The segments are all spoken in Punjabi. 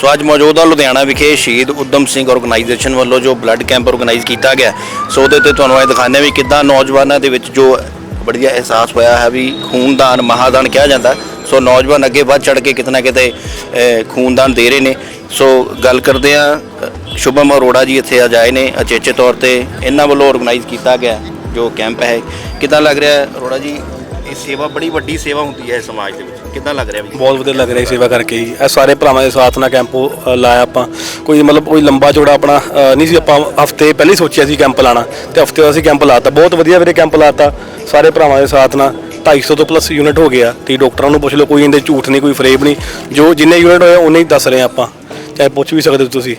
ਸੋ ਅੱਜ ਮੌਜੂਦਾ ਲੁਧਿਆਣਾ ਵਿਖੇ ਸ਼ਹੀਦ ਉਦਮ ਸਿੰਘ ਆਰਗੇਨਾਈਜੇਸ਼ਨ ਵੱਲੋਂ ਜੋ ਬਲੱਡ ਕੈਂਪ ਆਰਗੇਨਾਈਜ਼ ਕੀਤਾ ਗਿਆ। ਸੋ ਉਹਦੇ ਤੇ ਤੁਹਾਨੂੰ ਇਹ ਦਿਖਾਉਂਦੇ ਵੀ ਕਿੱਦਾਂ ਨੌਜਵਾਨਾਂ ਦੇ ਵਿੱਚ ਜੋ ਬੜੀਆ ਅਹਿਸਾਸ ਹੋਇਆ ਹੈ ਵੀ ਖੂਨਦਾਨ, ਮਹਾਦਾਨ ਕਿਹਾ ਜਾਂਦਾ। ਸੋ ਨੌਜਵਾਨ ਅੱਗੇ ਵੱਧ ਚੜ ਕੇ ਕਿਤਨਾ ਕਿਤੇ ਖੂਨਦਾਨ ਦੇ ਰਹੇ ਨੇ। ਸੋ ਗੱਲ ਕਰਦੇ ਆ ਸ਼ੁਭਮ ਅਰੋੜਾ ਜੀ ਇੱਥੇ ਅੱਜ ਆਏ ਨੇ। ਅਚੇਚੇ ਤੌਰ ਤੇ ਇਹਨਾਂ ਵੱਲੋਂ ਆਰਗੇਨਾਈਜ਼ ਕੀਤਾ ਗਿਆ ਜੋ ਕੈਂਪ ਹੈ। ਕਿੱਦਾਂ ਲੱਗ ਰਿਹਾ ਅਰੋੜਾ ਜੀ? ਇਹ ਸੇਵਾ ਬੜੀ ਵੱਡੀ ਸੇਵਾ ਹੁੰਦੀ ਹੈ ਸਮਾਜ ਦੇ ਵਿੱਚ। ਕਿੱਦਾਂ ਲੱਗ ਰਿਹਾ ਵੀ? ਬਹੁਤ ਵਧੀਆ ਲੱਗ ਰਿਹਾ ਸੇਵਾ ਕਰਕੇ ਜੀ। ਇਹ ਸਾਰੇ ਭਰਾਵਾਂ ਦੇ ਸਾਥ ਨਾਲ ਕੈਂਪ ਅ, ਲਾਇਆ ਆਪਾਂ। ਕੋਈ ਮਤਲਬ ਕੋਈ ਲੰਬਾ ਚੌੜਾ ਆਪਣਾ ਅ, ਨਹੀਂ ਸੀ ਆਪਾਂ ਹਫ਼ਤੇ ਪਹਿਲੇ ਹੀ ਸੋਚਿਆ ਸੀ ਕੈਂਪ ਲਾਣਾ। ਤੇ ਹਫ਼ਤੇ ਦਾ ਅਸੀਂ ਕੈਂਪ ਲਾਤਾ। ਬਹੁਤ ਵਧੀਆ ਵੀਰੇ ਕੈਂਪ ਲਾਤਾ। ਸਾਰੇ ਭਰਾਵਾਂ ਦੇ ਸਾਥ ਨਾਲ। 250 ਤੋਂ ਪਲੱਸ ਯੂਨਿਟ ਹੋ ਗਿਆ। ਤੇ ਡਾਕਟਰਾਂ ਨੂੰ ਪੁੱਛ ਲਓ ਕੋਈ ਇਹਦੇ ਝੂਠ ਨਹੀਂ ਕੋਈ ਫਰੇਬ ਨਹੀਂ। ਜੋ ਜਿੰਨੇ ਯੂਨਿਟ ਹੋਏ ਉਹਨੇ ਹੀ ਦੱਸ ਰਹੇ ਆਪਾਂ। ਚਾਹੇ ਪੁੱਛ ਵੀ ਸਕਦੇ ਹੋ ਤੁਸੀਂ।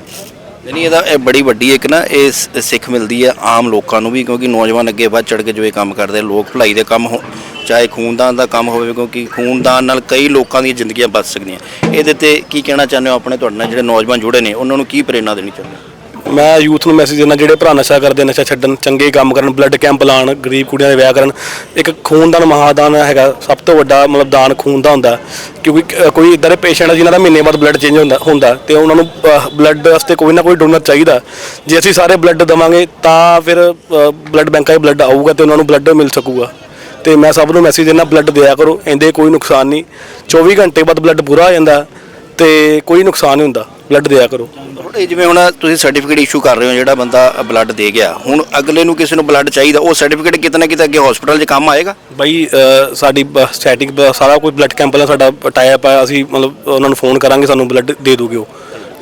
ਨਹੀਂ ਇਹਦਾ ਇਹ ਬੜੀ ਵੱਡੀ ਇੱਕ ਨਾ ਇਹ ਸ- ਸਿੱਖ ਮਿਲਦੀ ਹੈ ਆਮ ਲੋਕਾਂ ਨੂੰ ਵੀ ਕਿਉਂਕਿ ਨੌਜਵਾਨ ਅੱਗੇ ਵੱਧ ਚੜ ਕੇ ਜੋ ਇਹ ਕੰਮ ਕਰਦੇ ਆ, ਲੋਕ ਭਲਾਈ ਦੇ ਕੰਮ ਹੋ ਚਾਹੇ ਖੂਨਦਾਨ ਦਾ ਕੰਮ ਹੋਵੇ, ਕਿਉਂਕਿ ਖੂਨਦਾਨ ਨਾਲ ਕਈ ਲੋਕਾਂ ਦੀਆਂ ਜ਼ਿੰਦਗੀਆਂ ਬਚ ਸਕਦੀਆਂ। ਇਹਦੇ ਤੇ ਕੀ ਕਹਿਣਾ ਚਾਹੁੰਦੇ ਹੋ ਆਪਣੇ, ਤੁਹਾਡੇ ਨਾਲ ਜਿਹੜੇ ਨੌਜਵਾਨ ਜੁੜੇ ਨੇ, ਉਹਨਾਂ ਨੂੰ ਕੀ ਪ੍ਰੇਰਣਾ ਦੇਣੀ ਚਾਹੁੰਦੇ ਹੋ? ਮੈਂ ਯੂਥ ਨੂੰ ਮੈਸੇਜ ਦਿੰਦਾ, ਜਿਹੜੇ ਭਰਾ ਨਸ਼ਾ ਕਰਦੇ, ਨਸ਼ਾ ਛੱਡਣ, ਚੰਗੇ ਕੰਮ ਕਰਨ ਬਲੱਡ ਕੈਂਪ ਲਾਣ ਗਰੀਬ ਕੁੜੀਆਂ ਦੇ ਵਿਆਹ ਕਰਨ, ਇੱਕ ਖੂਨਦਾਨ ਮਹਾਦਾਨ ਹੈਗਾ, ਸਭ ਤੋਂ ਵੱਡਾ ਮਤਲਬ ਦਾਨ ਖੂਨ ਦਾ ਹੁੰਦਾ। ਕਿਉਂਕਿ ਕੋਈ ਇਦਾਂ ਦੇ ਪੇਸ਼ੈਂਟ ਆ, ਜਿਨ੍ਹਾਂ ਦਾ ਮਹੀਨੇ ਬਾਅਦ ਬਲੱਡ ਚੇਂਜ ਹੁੰਦਾ ਹੁੰਦਾ, ਤੇ ਉਹਨਾਂ ਨੂੰ ਬਲੱਡ ਵਾਸਤੇ ਕੋਈ ਨਾ ਕੋਈ ਡੋਨਰ ਚਾਹੀਦਾ। ਜੇ ਅਸੀਂ ਸਾਰੇ ਬਲੱਡ ਦਵਾਂਗੇ, ਤਾਂ ਫਿਰ ਬਲੱਡ ਬੈਂਕਾਂ 'ਚ ਬਲੱਡ ਆਊਗਾ ਤੇ ਉਹਨਾਂ ਨੂੰ ਬਲੱਡ ਮਿਲ ਸਕੂਗਾ। ਤੇ ਮੈਂ ਸਭ ਨੂੰ ਮੈਸੇਜ ਦੇਣਾ ਬਲੱਡ ਦਿਆ ਕਰੋ ਇਹਦੇ ਕੋਈ ਨੁਕਸਾਨ ਨਹੀਂ। 24 ਘੰਟੇ ਬਾਅਦ ਬਲੱਡ ਪੂਰਾ ਹੋ ਜਾਂਦਾ ਤੇ ਕੋਈ ਨੁਕਸਾਨ ਨਹੀਂ ਹੁੰਦਾ ਬਲੱਡ ਦਿਆ ਕਰੋ। ਇਹ ਜਿਵੇਂ ਹੁਣ ਤੁਸੀਂ ਸਰਟੀਫਿਕੇਟ ਇਸ਼ੂ ਕਰ ਰਹੇ ਹੋ ਜਿਹੜਾ ਬੰਦਾ ਬਲੱਡ ਦੇ ਗਿਆ ਹੁਣ ਅਗਲੇ ਨੂੰ ਕਿਸੇ ਨੂੰ ਬਲੱਡ ਚਾਹੀਦਾ ਉਹ ਸਰਟੀਫਿਕੇਟ ਕਿਤੇ ਨਾ ਕਿਤੇ ਅੱਗੇ ਹਸਪੀਟਲ 'ਚ ਕੰਮ ਆਏਗਾ? ਬਈ ਅ, ਸਾਡੀ ਸਟੈਟਿਕ ਸਾਰਾ ਕੋਈ ਬਲੱਡ ਕੈਂਪ ਵਾਲਾ ਸਾਡਾ ਟਾਈਪ ਆ ਅਸੀਂ ਮਤਲਬ ਉਹਨਾਂ ਨੂੰ ਫੋਨ ਕਰਾਂਗੇ ਸਾਨੂੰ ਬਲੱਡ ਦੇ ਦੋਗੇ ਉਹ।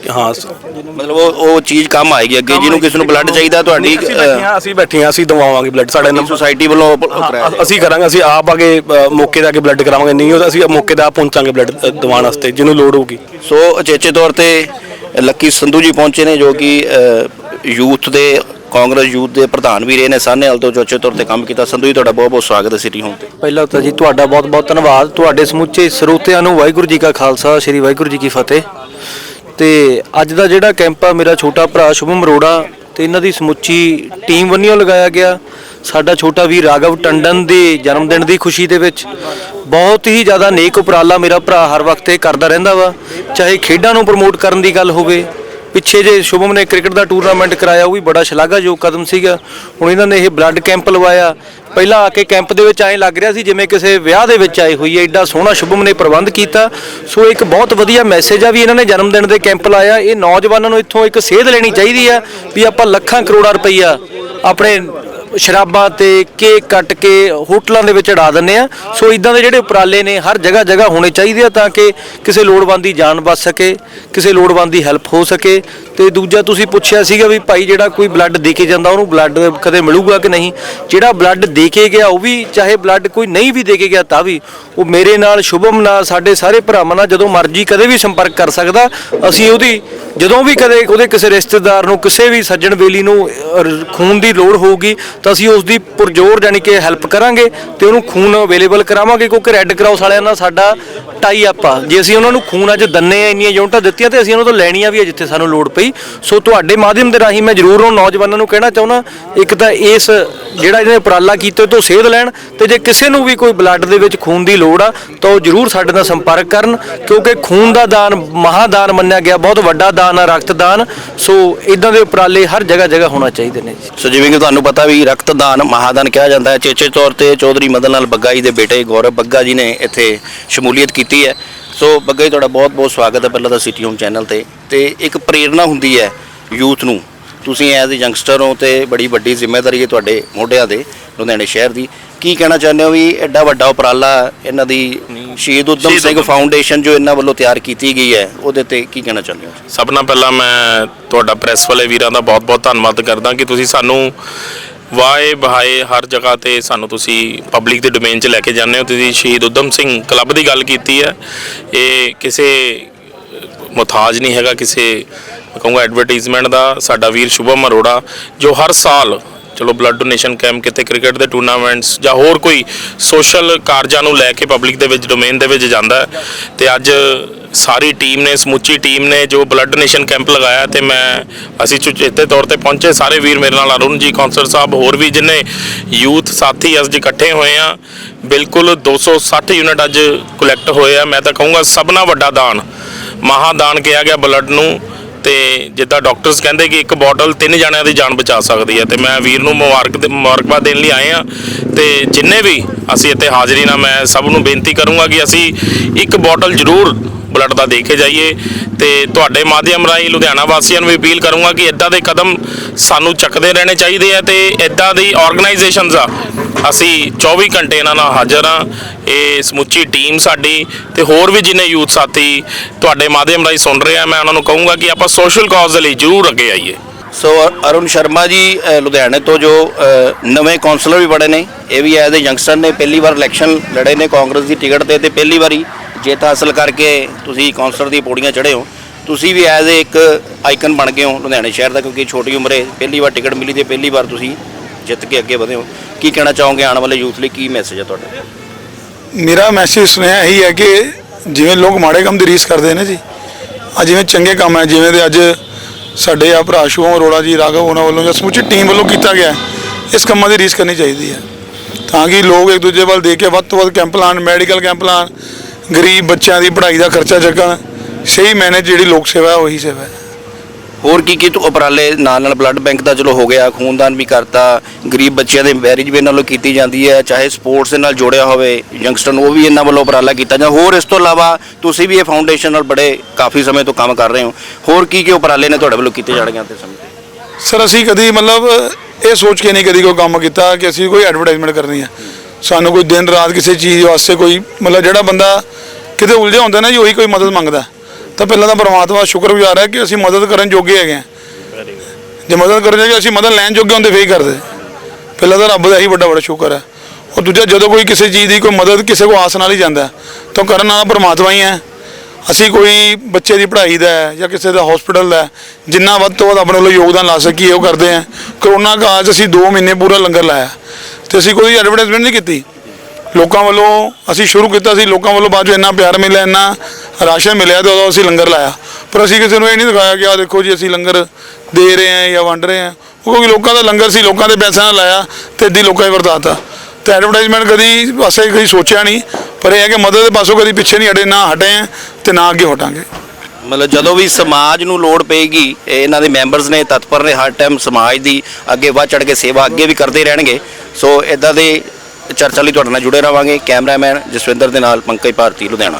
ਹਾਂ ਸ- ਮਤਲਬ ਉਹ ਉਹ ਚੀਜ਼ ਕੰਮ ਆਏਗੀ ਅੱਗੇ ਜਿਹਨੂੰ ਕਿਸੇ ਨੂੰ ਬਲੱਡ ਚਾਹੀਦਾ ਤੁਹਾਡੀ ਅਸੀਂ ਬੈਠੇ ਹਾਂ ਅਸੀਂ ਬੈਠੇ ਹਾਂ ਅਸੀਂ ਦਵਾਵਾਂਗੇ ਬਲੱਡ ਸਾਡੇ ਨਾਲ ਸੁਸਾਇਟੀ ਵੱਲੋਂ ਕਰਾਇਆ ਅਸੀਂ ਕਰਾਂਗੇ ਅਸੀਂ ਆਪ ਆਗੇ ਮੌਕੇ ਤੇ ਆ ਕੇ ਬਲੱਡ ਕਰਾਵਾਂਗੇ ਨਹੀਂ ਉਹ ਅਸੀਂ ਮੌਕੇ ਤੇ ਆ ਪਹੁੰਚਾਂਗੇ ਬਲੱਡ ਦਵਾਉਣ ਵਾਸਤੇ ਜਿਹਨੂੰ ਲੋੜ ਹੋਊਗੀ। ਸੋ ਅਚੇਚੇ ਤੌਰ ਤੇ ਲੱਕੀ ਸੰਧੂ ਜੀ ਪਹੁੰਚੇ ਨੇ ਜੋ ਕਿ ਯੂਥ ਦੇ ਕਾਂਗਰਸ ਯੂਥ ਦੇ ਪ੍ਰਧਾਨ ਵੀ ਰਹੇ ਨੇ ਸਾਹਨੇਵਾਲ ਤੋਂ ਚੋਚੇ ਤੌਰ ਤੇ ਕੰਮ ਕੀਤਾ ਸੰਧੂ ਜੀ ਤੁਹਾਡਾ ਬਹੁਤ ਬਹੁਤ ਸਵਾਗਤ ਹੈ ਸਿਟੀ ਹੋਮ ਤੇ। ਪਹਿਲਾਂ ਤਾਂ ਜੀ ਤੁਹਾਡਾ ਬਹੁਤ-ਬਹੁਤ ਧੰਨਵਾਦ। ਤੁਹਾਡੇ ਸਮੁੱਚੇ ਸਰੋਤਿਆਂ ਨੂੰ ਵਾਹਿਗੁਰੂ ਜੀ ਕਾ ਖਾਲਸਾ ਸ੍ਰੀ ਵਾਹਿਗੁਰੂ ਜੀ ਕੀ ਫਤਿਹ। ਤੇ ਅੱਜ ਦਾ ਜਿਹੜਾ ਕੈਂਪ ਆ, ਮੇਰਾ ਛੋਟਾ ਭਰਾ ਸ਼ੁਭਮ ਅਰੋੜਾ ਤੇ ਇਹਨਾਂ ਦੀ ਸਮੁੱਚੀ ਟੀਮ ਵੱਲੋਂ ਲਗਾਇਆ ਗਿਆ। ਸਾਡਾ ਛੋਟਾ ਵੀਰ ਰਾਘਵ ਟੰਡਨ ਦੇ ਜਨਮ ਦਿਨ ਦੀ ਖੁਸ਼ੀ ਦੇ ਵਿੱਚ ਬਹੁਤ ਹੀ ਜ਼ਿਆਦਾ ਨੇਕ ਉਪਰਾਲਾ ਮੇਰਾ ਭਰਾ ਹਰ ਵਕਤ ਇਹ ਕਰਦਾ ਰਹਿੰਦਾ ਵਾ। ਚਾਹੇ ਖੇਡਾਂ ਨੂੰ ਪ੍ਰਮੋਟ ਕਰਨ ਦੀ ਗੱਲ ਹੋਵੇ ਪਿੱਛੇ ਜੇ ਸ਼ੁਭਮ ਨੇ ਕ੍ਰਿਕਟ ਦਾ ਟੂਰਨਾਮੈਂਟ ਕਰਾਇਆ, ਉਹ ਵੀ ਬੜਾ ਸ਼ਲਾਘਾਯੋਗ ਕਦਮ ਸੀਗਾ। ਹੁਣ ਇਹਨਾਂ ਨੇ ਇਹ ਬਲੱਡ ਕੈਂਪ ਲਵਾਇਆ। ਪਹਿਲਾਂ ਆ ਕੇ ਕੈਂਪ ਦੇ ਵਿੱਚ ਐਂ ਲੱਗ ਰਿਹਾ ਸੀ, ਜਿਵੇਂ ਕਿਸੇ ਵਿਆਹ ਦੇ ਵਿੱਚ ਆਏ ਹੋਈ ਹੈ ਐਡਾ ਸੋਹਣਾ ਸ਼ੁਭਮ ਨੇ ਪ੍ਰਬੰਧ ਕੀਤਾ। ਸੋ ਇੱਕ ਬਹੁਤ ਵਧੀਆ ਮੈਸੇਜ ਆ ਵੀ ਇਹਨਾਂ ਨੇ ਜਨਮ ਦਿਨ ਦੇ ਕੈਂਪ ਲਾਇਆ। ਇਹ ਨੌਜਵਾਨਾਂ ਨੂੰ ਇੱਥੋਂ ਇੱਕ ਸੇਧ ਲੈਣੀ ਚਾਹੀਦੀ ਆ ਵੀ ਆਪਾਂ ਲੱਖਾਂ ਕਰੋੜਾਂ ਰੁਪਈਆ ਆਪਣੇ ਸ਼ਰਾਬਾਂ ਤੇ ਕੇਕ ਕੱਟ ਕੇ ਹੋਟਲਾਂ ਦੇ ਵਿੱਚ ਉਡਾ ਦਿੰਨੇ ਆ। ਸੋ ਇਦਾਂ ਦੇ ਜਿਹੜੇ ਉਪਰਾਲੇ ਨੇ, ਹਰ ਜਗ੍ਹਾ ਜਗ੍ਹਾ ਹੋਣੇ ਚਾਹੀਦੇ ਆ ਤਾਂ ਕਿ ਕਿਸੇ ਲੋੜਵੰਦ ਦੀ ਜਾਨ ਬਚ ਸਕੇ, ਕਿਸੇ ਲੋੜਵੰਦ ਦੀ ਹੈਲਪ ਹੋ ਸਕੇ। ਤੇ ਦੂਜਾ ਤੁਸੀਂ ਪੁੱਛਿਆ ਸੀਗਾ ਵੀ ਭਾਈ ਜਿਹੜਾ ਕੋਈ ਬਲੱਡ ਦੇ ਕੇ ਜਾਂਦਾ, ਉਹਨੂੰ ਬਲੱਡ ਕਦੇ ਮਿਲੂਗਾ ਕਿ ਨਹੀਂ? ਜਿਹੜਾ ਬਲੱਡ ਦੇ ਕੇ ਗਿਆ, ਉਹ ਵੀ ਚਾਹੇ ਬਲੱਡ ਕੋਈ ਨਹੀਂ ਵੀ ਦੇ ਕੇ ਗਿਆ, ਤਾਂ ਵੀ ਉਹ ਮੇਰੇ ਨਾਲ, ਸ਼ੁਭਮ ਨਾਲ, ਸਾਡੇ ਸਾਰੇ ਭਰਾਵਾਂ ਨਾਲ ਜਦੋਂ ਮਰਜ਼ੀ ਕਦੇ ਵੀ ਸੰਪਰਕ ਕਰ ਸਕਦਾ, ਅਸੀਂ ਉਹਦੀ ਜਦੋਂ ਵੀ ਕਦੇ ਉਹਦੇ ਕਿਸੇ ਰਿਸ਼ਤੇਦਾਰ ਨੂੰ, ਕਿਸੇ ਵੀ ਸੱਜਣ ਬੇਲੀ ਨੂੰ ਖੂਨ ਦੀ ਲੋੜ ਹੋਊਗੀ, ਤਾਂ ਅਸੀਂ ਉਸ ਦੀ ਪੁਰਜੋਰ ਜਾਨੀ ਕਿ ਹੈਲਪ ਕਰਾਂਗੇ ਤੇ ਉਹਨੂੰ ਖੂਨ ਅਵੇਲੇਬਲ ਕਰਾਵਾਂਗੇ, ਕਿਉਂਕਿ ਰੈੱਡ ਕਰਾਸ ਵਾਲਿਆਂ ਨਾਲ ਸਾਡਾ ਟਾਈ ਅਪ ਆ। ਜੇ ਅਸੀਂ ਉਹਨਾਂ ਨੂੰ ਖੂਨ ਅੱਜ ਦੰਨੇ ਆ, ਇੰਨੀਆਂ ਯੂਨਿਟਾਂ ਦਿੱਤੀਆਂ, ਤੇ ਅਸੀਂ ਉਹਨਾਂ ਤੋਂ ਲੈਣੀਆਂ ਵੀ ਆ, ਜਿੱਥੇ ਸਾਨੂੰ ਲੋੜ ਪਈ। ਸੋ ਤੁਹਾਡੇ ਮਾਧਿਅਮ ਦੇ ਰਾਹੀਂ ਮੈਂ ਜ਼ਰੂਰ ਉਹ ਨੌਜਵਾਨਾਂ ਨੂੰ ਕਹਿਣਾ ਚਾਹੁੰਦਾ, ਇੱਕ ਤਾਂ ਇਸ ਜਿਹੜਾ ਇਹਨੇ ਉਪਰਾਲਾ ਕੀਤੇ ਤੋਂ ਸੇਧ ਲੈਣ ਤੇ ਜੇ ਕਿਸੇ ਨੂੰ ਵੀ ਕੋਈ ਬਲੱਡ ਦੇ ਵਿੱਚ ਖੂਨ ਦੀ ਲੋੜ ਆ, ਤਾਂ ਉਹ ਜ਼ਰੂਰ ਸਾਡੇ ਨਾਲ ਸੰਪਰਕ ਕਰਨ, ਕਿਉਂਕਿ ਖੂਨ ਦਾ ਦਾਨ ਮਹਾਦਾਨ ਮੰਨਿਆ ਗਿਆ, ਬਹੁਤ ਵੱਡਾ ਦਾਨ ਆ, ਰਕਤਦਾਨ, ਸੋ ਇਦਾਂ ਦੇ ਉਪਰਾਲੇ ਹਰ ਜਗ੍ਹਾ ਜਗ੍ਹਾ ਹੋਣਾ ਚਾਹੀਦੇ ਨੇ ਜੀ। ਸੋ ਜਿਵੇਂ ਕਿ ਤੁਹਾਨੂੰ ਪਤਾ ਵੀ ਰਕਤਦਾਨ ਮਹਾਦਾਨ ਕਿਹਾ ਜਾਂਦਾ ਹੈ, ਚੇਚੇ ਤੌਰ ਤੇ ਚੌਧਰੀ ਮਦਨ ਲਾਲ ਬੱਗਾ ਜੀ ਦੇ ਬੇਟੇ ਗੌਰਵ ਬੱਗਾ ਜੀ ਨੇ ਇੱਥੇ ਸ਼ਮੂਲੀਅਤ ਕੀਤੀ ਹੈ। ਸੋ ਬੱਗਾ ਜੀ ਤੁਹਾਡਾ ਬਹੁਤ ਬਹੁਤ ਸਵਾਗਤ ਹੈ ਪਹਿਲਾਂ ਤਾਂ ਸਿਟੀ ਹੋਮ ਚੈਨਲ ਤੇ। ਤੇ ਇੱਕ ਪ੍ਰੇਰਣਾ ਹੁੰਦੀ ਹੈ ਯੂਥ ਨੂੰ। ਤੁਸੀਂ ਐਜ਼ ਅ ਯੰਗਸਟਰ ਹੋ ਤੇ ਬੜੀ ਵੱਡੀ ਜ਼ਿੰਮੇਵਾਰੀ ਹੈ ਤੁਹਾਡੇ ਮੋਢਿਆਂ ਦੇ ਲੁਧਿਆਣੇ ਸ਼ਹਿਰ ਦੀ। ਕੀ ਕਹਿਣਾ ਚਾਹੁੰਦੇ ਹੋ ਵੀ ਐਡਾ ਵੱਡਾ ਉਪਰਾਲਾ ਇਹਨਾਂ ਦੀ ਸ਼ਹੀਦ ਉਦਮ ਸਿੰਘ ਫਾਊਂਡੇਸ਼ਨ ਜੋ ਇਹਨਾਂ ਵੱਲੋਂ ਤਿਆਰ ਕੀਤੀ ਗਈ ਹੈ ਉਹਦੇ ਤੇ ਕੀ ਕਹਿਣਾ ਚਾਹੁੰਦੇ ਹੋ? ਸਭ ਨਾਲ ਪਹਿਲਾਂ ਮੈਂ ਤੁਹਾਡਾ ਪ੍ਰੈਸ ਵਾਲੇ ਵੀਰਾਂ ਦਾ ਬਹੁਤ-ਬਹੁਤ ਧੰਨਵਾਦ ਕਰਦਾ ਕਿ ਤੁਸੀਂ ਸਾਨੂੰ ਵਾਏ ਬਹਾਏ ਹਰ ਜਗ੍ਹਾ ਤੇ ਸਾਨੂੰ ਤੁਸੀਂ ਪਬਲਿਕ ਦੇ ਡੋਮੇਨ 'ਚ ਲੈ ਕੇ ਜਾਂਦੇ ਹੋ। ਤੁਸੀਂ ਸ਼ਹੀਦ ਉਦਮ ਸਿੰਘ ਕਲੱਬ ਦੀ ਗੱਲ ਕੀਤੀ ਹੈ। ਇਹ ਕਿਸੇ ਮੁਤਾਜ ਨਹੀਂ ਹੈਗਾ, ਕਿਸੇ ਕਹੂੰਗਾ ਐਡਵਰਟਾਈਜ਼ਮੈਂਟ ਦਾ, ਸਾਡਾ ਵੀਰ ਸ਼ੁਭਮ ਅਰੋੜਾ, ਜੋ ਹਰ ਸਾਲ ਚਲੋ ਬਲੱਡ ਡੋਨੇਸ਼ਨ ਕੈਂਪ ਕਿਤੇ ਕ੍ਰਿਕਟ ਦੇ ਟੂਰਨਾਮੈਂਟਸ ਜਾਂ ਹੋਰ ਕੋਈ ਸੋਸ਼ਲ ਕਾਰਜਾਂ ਨੂੰ ਲੈ ਕੇ ਪਬਲਿਕ ਦੇ ਵਿੱਚ ਡੋਮੇਨ ਦੇ ਵਿੱਚ ਜਾਂਦਾ ਹੈ। ਤੇ ਅੱਜ ਸਾਰੀ ਟੀਮ ਨੇ, ਸਮੁੱਚੀ ਟੀਮ ਨੇ ਜੋ ਬਲੱਡ ਡੋਨੇਸ਼ਨ ਕੈਂਪ ਲਗਾਇਆ ਤੇ ਮੈਂ, ਅਸੀਂ ਚੁਚੇਤੇ ਤੌਰ ਤੇ ਪਹੁੰਚੇ। ਸਾਰੇ ਵੀਰ ਮੇਰੇ ਨਾਲ ਅਰੁਣ ਜੀ ਕੌਂਸਲ ਸਾਹਿਬ, ਹੋਰ ਵੀ ਜਿੰਨੇ ਯੂਥ ਸਾਥੀ ਅੱਜ ਇਕੱਠੇ ਹੋਏ ਆ, ਬਿਲਕੁਲ 260 ਯੂਨਿਟ ਅੱਜ ਕਲੈਕਟ ਹੋਏ ਆ। ਮੈਂ ਤਾਂ ਕਹੂੰਗਾ ਸਭ ਨਾਲ ਵੱਡਾ ਦਾਨ। ਮਹਾਦਾਨ ਕਿਹਾ ਗਿਆ ਬਲੱਡ ਨੂੰ। ਤੇ ਜਿੱਦਾਂ ਡਾਕਟਰਸ ਕਹਿੰਦੇ ਕਿ ਇੱਕ ਬੋਟਲ ਤਿੰਨ ਜਣਿਆਂ ਦੀ ਜਾਨ ਬਚਾ ਸਕਦੀ ਹੈ ਤੇ ਮੈਂ ਵੀਰ ਨੂੰ ਮੁਬਾਰਕ ਦੇ ਮੁਬਾਰਕਬਾਦ ਦੇਣ ਲਈ ਆਏ ਆ ਤੇ ਜਿੰਨੇ ਵੀ ਅਸੀਂ ਇੱਥੇ ਹਾਜ਼ਰੀ ਨਾਲ ਮੈਂ ਸਭ ਨੂੰ ਬੇਨਤੀ ਕਰੂੰਗਾ ਕਿ ਅਸੀਂ ਇੱਕ ਬੋਟਲ ਜ਼ਰੂਰ ਬਲੱਡ ਦਾ ਦੇ ਕੇ ਜਾਈਏ ਤੇ ਤੁਹਾਡੇ ਮਾਧਿਅਮ ਰਾਹੀਂ ਲੁਧਿਆਣਾ ਵਾਸੀਆਂ ਨੂੰ ਵੀ ਅਪੀਲ ਕਰੂੰਗਾ ਕਿ ਇਦਾਂ ਦੇ ਕਦਮ ਸਾਨੂੰ ਚੱਕਦੇ ਰਹਿਣੇ ਚਾਹੀਦੇ ਆ ਤੇ ਇਦਾਂ ਦੀ ਆਰਗੇਨਾਈਜੇਸ਼ਨਸ ਆ ਅਸੀਂ 24 ਘੰਟੇ ਇਹਨਾਂ ਨਾਲ ਹਾਜ਼ਰ ਹਾਂ। ਇਹ ਸਮੁੱਚੀ ਟੀਮ ਸਾਡੀ ਤੇ ਹੋਰ ਵੀ ਜਿੰਨੇ ਯੂਥ ਸਾਥੀ ਤੁਹਾਡੇ ਮਾਧਿਅਮ ਰਾਹੀਂ ਸੁਣ ਰਹੇ ਆ, ਮੈਂ ਉਹਨਾਂ ਨੂੰ ਕਹੂੰਗਾ ਕਿ ਆਪਾਂ ਸੋਸ਼ਲ ਕਾਜ਼ ਦੇ ਲਈ ਜ਼ਰੂਰ ਅੱਗੇ ਆਈਏ। ਸੋ ਅਰੁਣ ਸ਼ਰਮਾ ਜੀ ਲੁਧਿਆਣੇ ਤੋਂ ਜੋ ਨਵੇਂ ਕਾਉਂਸਲਰ ਵੀ ਬੜੇ ਨੇ, ਇਹ ਵੀ ਐਜ਼ ਏ ਯੰਗਸਟਰ ਨੇ, ਪਹਿਲੀ ਵਾਰ ਇਲੈਕਸ਼ਨ ਲੜੇ ਨੇ ਕਾਂਗਰਸ ਦੀ ਟਿਕਟ ਤੇ ਤੇ ਪਹਿਲੀ ਵਾਰੀ ਜਿੱਤ ਹਾਸਲ ਕਰਕੇ ਤੁਸੀਂ ਕਾਉਂਸਲਰ ਦੀ ਪੌੜੀਆਂ ਚੜ੍ਹੇ ਹੋ। ਤੁਸੀਂ ਵੀ ਐਜ਼ ਏ ਇੱਕ ਆਈਕਨ ਬਣ ਗਏ ਹੋ ਲੁਧਿਆਣੇ ਸ਼ਹਿਰ ਦਾ, ਕਿਉਂਕਿ ਛੋਟੀ ਉਮਰੇ ਪਹਿਲੀ ਵਾਰ ਟਿਕਟ ਮਿਲੀ ਤੇ ਪਹਿਲੀ ਵਾਰ ਤੁਸੀਂ ਜਿੱਤ ਕੇ ਅੱਗੇ ਵਧੇ ਹੋ? ਕੀ ਕਹਿਣਾ ਚਾਹੋਗੇ ਆਉਣ ਵਾਲੇ ਯੂਥ ਲਈ? ਕੀ ਮੈਸੇਜ ਹੈ ਤੁਹਾਡਾ? ਮੇਰਾ ਮੈਸੇਜ ਸੁਨੇਹਾ ਇਹੀ ਹੈ ਕਿ ਜਿਵੇਂ ਲੋਕ ਮਾੜੇ ਕੰਮ ਦੀ ਰੀਸ ਕਰਦੇ ਨੇ ਜੀ ਆ ਜਿਵੇਂ ਚੰਗੇ ਕੰਮ ਹੈ, ਜਿਵੇਂ ਦੇ ਅੱਜ ਸਾਡੇ ਆ ਭਰਾ ਸ਼ੂਮ ਅਰੋੜਾ ਜੀ, ਰਾਘਵ ਉਹਨਾਂ ਵੱਲੋਂ ਜਾਂ ਸਮੁੱਚੀ ਟੀਮ ਵੱਲੋਂ ਕੀਤਾ ਗਿਆ ਇਸ ਕੰਮਾਂ ਦੀ ਰੀਸ ਕਰਨੀ ਚਾਹੀਦੀ ਹੈ। ਤਾਂ ਕਿ ਲੋਕ ਇੱਕ ਦੂਜੇ ਵੱਲ ਦੇਖ ਕੇ ਵੱਧ ਤੋਂ ਵੱਧ ਕੈਂਪ ਲਾਉਣ ਮੈਡੀਕਲ ਕੈਂਪ ਲਾਉਣ ਗਰੀਬ ਬੱਚਿਆਂ ਦੀ ਪੜ੍ਹਾਈ ਦਾ ਖਰਚਾ ਚੱਕਣ, ਸਹੀ ਮੈਨੇਜ ਜਿਹੜੀ ਲੋਕ ਸੇਵਾ ਉਹੀ ਸੇਵਾ ਹੈ। ਹੋਰ ਕੀ ਕੀ ਉਪਰਾਲੇ ਨਾਲ ਨਾਲ ਬਲੱਡ ਬੈਂਕ ਦਾ ਚਲੋ ਹੋ ਗਿਆ, ਖੂਨਦਾਨ ਵੀ ਕਰਤਾ, ਗਰੀਬ ਬੱਚਿਆਂ ਦੇ ਮੈਰਿਜ ਵੀ ਇਹਨਾਂ ਵੱਲੋਂ ਕੀਤੀ ਜਾਂਦੀ ਹੈ, ਚਾਹੇ ਸਪੋਰਟਸ ਦੇ ਨਾਲ ਜੁੜਿਆ ਹੋਵੇ ਯੰਗਸਟਰ ਨੂੰ ਉਹ ਵੀ ਇਹਨਾਂ ਵੱਲੋਂ ਉਪਰਾਲਾ ਕੀਤਾ ਜਾਂ ਹੋਰ ਇਸ ਤੋਂ ਇਲਾਵਾ ਤੁਸੀਂ ਵੀ ਇਹ ਫਾਊਂਡੇਸ਼ਨ ਨਾਲ ਬੜੇ ਕਾਫੀ ਸਮੇਂ ਤੋਂ ਕੰਮ ਕਰ ਰਹੇ ਹੋ। ਹੋਰ ਕੀ ਕੀ ਉਪਰਾਲੇ ਨੇ ਤੁਹਾਡੇ ਵੱਲੋਂ ਕੀਤੇ ਜਾਣਗੇ ਤੇ ਸਮੇਂ ਸਰ, ਅਸੀਂ ਕਦੀ ਮਤਲਬ ਇਹ ਸੋਚ ਕੇ ਨਹੀਂ ਕਦੀ ਕੋਈ ਕੰਮ ਕੀਤਾ ਕਿ ਅਸੀਂ ਕੋਈ ਐਡਵਰਟਾਈਜ਼ਮੈਂਟ ਕਰਨੀ ਹੈ। ਸਾਨੂੰ ਕੋਈ ਦਿਨ ਰਾਤ ਕਿਸੇ ਚੀਜ਼ ਵਾਸਤੇ ਕੋਈ, ਮਤਲਬ ਜਿਹੜਾ ਬੰਦਾ ਕਿਤੇ ਉਲਝਿਆ ਹੁੰਦਾ ਨਾ, ਜੀ ਉਹੀ ਕੋਈ ਮਦਦ ਮੰਗਦਾ। ਤਾਂ ਪਹਿਲਾਂ ਤਾਂ ਪਰਮਾਤਮਾ ਦਾ ਸ਼ੁਕਰਗੁਜ਼ਾਰ ਹੈ ਕਿ ਅਸੀਂ ਮਦਦ ਕਰਨ ਜੋਗੇ ਹੈਗੇ ਹਾਂ। ਜੇ ਮਦਦ ਕਰਨ ਜੋਗੇ ਅਸੀਂ ਮਦਦ ਲੈਣ ਜੋਗੇ ਹੁੰਦੇ ਫੇਰ ਹੀ ਕਰਦੇ। ਪਹਿਲਾਂ ਤਾਂ ਰੱਬ ਦਾ ਹੀ ਵੱਡਾ ਵੱਡਾ ਸ਼ੁਕਰ ਹੈ। ਉਹ ਦੂਜਾ ਜਦੋਂ ਕੋਈ ਕਿਸੇ ਚੀਜ਼ ਦੀ ਕੋਈ ਮਦਦ ਕਿਸੇ ਕੋ ਆਸ ਨਾਲ ਹੀ ਜਾਂਦਾ ਤਾਂ ਕਰਨ ਵਾਲਾ ਪਰਮਾਤਮਾ ਹੀ ਹੈ। ਅਸੀਂ ਕੋਈ ਬੱਚੇ ਦੀ ਪੜ੍ਹਾਈ ਦਾ ਜਾਂ ਕਿਸੇ ਦਾ ਹਸਪੀਟਲ ਦਾ ਜਿੰਨਾ ਵੱਧ ਤੋਂ ਵੱਧ ਆਪਣੇ ਵੱਲੋਂ ਯੋਗਦਾਨ ਲਾ ਸਕੀਏ ਉਹ ਕਰਦੇ ਹਾਂ। ਕਰੋਨਾ ਕਾਲ 'ਚ ਅਸੀਂ 2 ਮਹੀਨੇ ਪੂਰਾ ਲੰਗਰ ਲਾਇਆ। ਤੇ ਅਸੀਂ ਕੋਈ ਐਡਵਰਟਾਈਜ਼ਮੈਂਟ ਨਹੀਂ ਕੀਤੀ। ਲੋਕਾਂ ਵੱਲੋਂ ਅਸੀਂ ਸ਼ੁਰੂ ਕੀਤਾ ਸੀ, ਲੋਕਾਂ ਵੱਲੋਂ ਬਾਅਦ 'ਚੋਂ ਇੰਨਾ ਪਿਆਰ ਮਿਲਿਆ, ਇੰਨਾ ਰਾਸ਼ਨ ਮਿਲਿਆ ਤੇ ਉਦੋਂ ਅਸੀਂ ਲੰਗਰ ਲਾਇਆ। ਪਰ ਅਸੀਂ ਕਿਸੇ ਨੂੰ ਇਹ ਨਹੀਂ ਦਿਖਾਇਆ ਕਿ ਆ ਦੇਖੋ ਜੀ, ਅਸੀਂ ਲੰਗਰ ਦੇ ਰਹੇ ਹਾਂ ਜਾਂ ਵੰਡ ਰਹੇ ਹਾਂ। ਉਹ ਕਿਉਂਕਿ ਲੋਕਾਂ ਦਾ ਲੰਗਰ ਸੀ, ਲੋਕਾਂ ਦੇ ਪੈਸਿਆਂ ਨਾਲ ਲਾਇਆ ਤੇ ਇੱਦੀ ਲੋਕਾਂ ਹੀ ਵਰਤਾਤਾ। ਤੇ ਐਡਵਰਟਾਈਜ਼ਮੈਂਟ ਕਦੀ ਪਾਸੇ ਕਦੀ ਸੋਚਿਆ ਨਹੀਂ, ਪਰ ਇਹ ਹੈ ਕਿ ਮਦਦ ਦੇ ਪਾਸੋਂ ਕਦੀ ਪਿੱਛੇ ਨਹੀਂ ਹਟੇ, ਨਾ ਹਟੇ ਹਾਂ ਤੇ ਨਾ ਅੱਗੇ ਹਟਾਂਗੇ। ਮਤਲਬ ਜਦੋਂ ਵੀ ਸਮਾਜ ਨੂੰ ਲੋੜ ਪਏਗੀ, ਇਹ ਇਹਨਾਂ ਦੇ ਮੈਂਬਰਸ ਨੇ ਤਤਪਰ ਨੇ ਹਰ ਟਾਈਮ ਸਮਾਜ ਦੀ ਅੱਗੇ ਵੱਧ ਚੜ ਕੇ ਸੇਵਾ ਅੱਗੇ ਵੀ ਕਰਦੇ ਰਹਿਣਗੇ। ਸੋ ਇਦਾਂ ਦੇ ਚਰਚਾ ਲਈ ਤੁਹਾਡੇ ਨਾਲ ਜੁੜੇ ਰਵਾਂਗੇ ਕੈਮਰਾਮੈਨ ਜਸਵਿੰਦਰ ਦੇ ਨਾਲ ਪੰਕਜ ਭਾਰਤੀ ਲੁਧਿਆਣਾ।